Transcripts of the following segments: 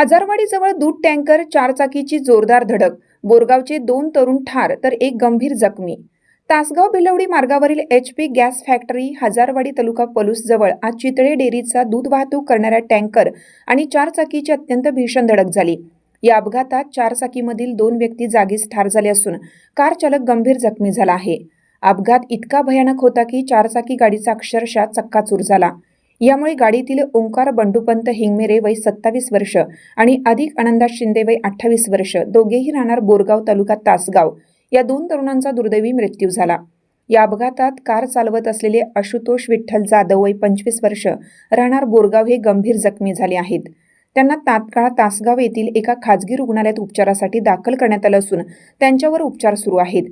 हजारवाडीजवळ दूध टँकर चारचाकीची जोरदार धडक बोरगावचे दोन तरुण ठार तर एक गंभीर जखमी. तासगाव बिलवडी मार्गावरील H P gas factory Hajarwadi taluka Palus जवळ आज चितळे डेअरीचा दूध वाहतूक करणाऱ्या टँकर आणि चारचाकीची अत्यंत भीषण धडक झाली. या अपघातात चारचाकीमधील दोन व्यक्ती जागीच ठार झाले असून कार चालक गंभीर जखमी झाला आहे. अपघात इतका भयानक होता की चारचाकी गाडीचा अक्षरशः चक्काचूर झाला. यामुळे गाडीतील ओंकार बंडूपंत हिंगमेरे वय सत्तावीस वर्ष आणि अधिक आनंदा शिंदे वय अठ्ठावीस वर्ष दोघेही राहणार बोरगाव तालुका तासगाव. या दोन तरुणांचा दुर्दैवी मृत्यू झाला. या अपघातात कार चालवत असलेले आशुतोष विठ्ठल जाधव वय पंचवीस वर्ष राहणार बोरगाव हे गंभीर जखमी झाले आहेत. त्यांना तात्काळ तासगाव येथील एका खाजगी रुग्णालयात उपचारासाठी दाखल करण्यात आलं असून त्यांच्यावर उपचार सुरू आहेत.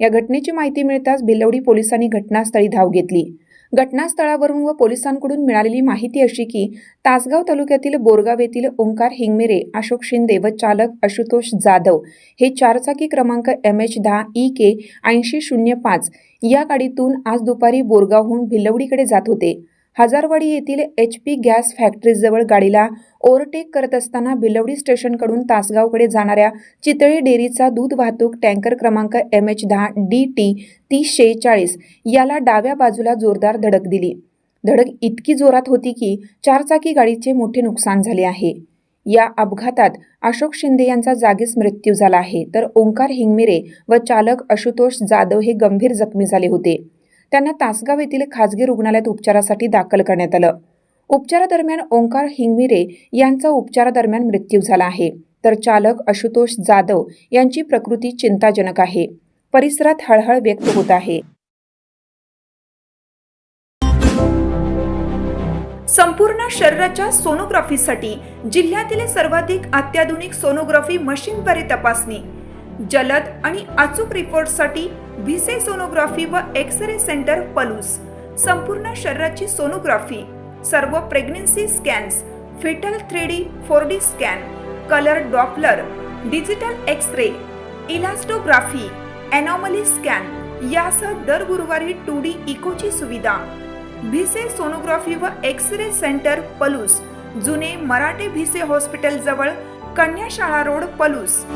या घटनेची माहिती मिळताच भिलवडी पोलिसांनी घटनास्थळी धाव घेतली. घटनास्थळावरून व पोलिसांकडून मिळालेली माहिती अशी की तासगाव तालुक्यातील बोरगाव येथील ओंकार हिंगमेरे अशोक शिंदे व चालक आशुतोष जाधव हे चारचाकी क्रमांक एम एच दहा ई के ऐंशी शून्य पाच या गाडीतून आज दुपारी बोरगावहून भिलवडीकडे जात होते. हजारवाडी येथील एच पी गॅस फॅक्टरीजवळ गाडीला ओव्हरटेक करत असताना भिलवडी स्टेशनकडून तासगावकडे जाणाऱ्या चितळी डेअरीचा दूध वाहतूक टँकर क्रमांक एम एच दहा डी टी तीस शेहेचाळीस याला डाव्या बाजूला जोरदार धडक दिली. धडक इतकी जोरात होती की चारचाकी गाडीचे मोठे नुकसान झाले आहे. या अपघातात अशोक शिंदे यांचा जागीच मृत्यू झाला आहे. तर ओंकार हिंगमिरे व चालक आशुतोष जाधव हे गंभीर जखमी झाले होते. त्यांना तासगाव येथील खाजगी रुग्णालयात उपचारासाठी दाखल करण्यात आलं. उपचारादरम्यान ओंकार हिंगमिरे यांचा उपचारादरम्यान मृत्यू झाला आहे. तर चालक आशुतोष जाधव यांची प्रकृती चिंताजनक आहे. परिसरात हळहळ व्यक्त होत आहे. संपूर्ण शरीराच्या सोनोग्राफीसाठी जिल्ह्यातील सर्वाधिक अत्याधुनिक सोनोग्राफी मशीनद्वारे तपासणी जलद आणि अचूक रिपोर्टसाठी व्हिसे सोनोग्राफी व एक्स रे सेंटर पलूस संपूर्ण शरीराची सोनोग्राफी सर्व pregnancy scans fetal three D four D scan colour Doppler digital X ray elastography anomaly scan यासह दर गुरुवारी टू डी इकोची सुविधा. भिसे सोनोग्राफी व एक्स रे सेंटर पलूस. जुने मराठे भिसे हॉस्पिटल जवळ कन्याशाळा रोड पलूस.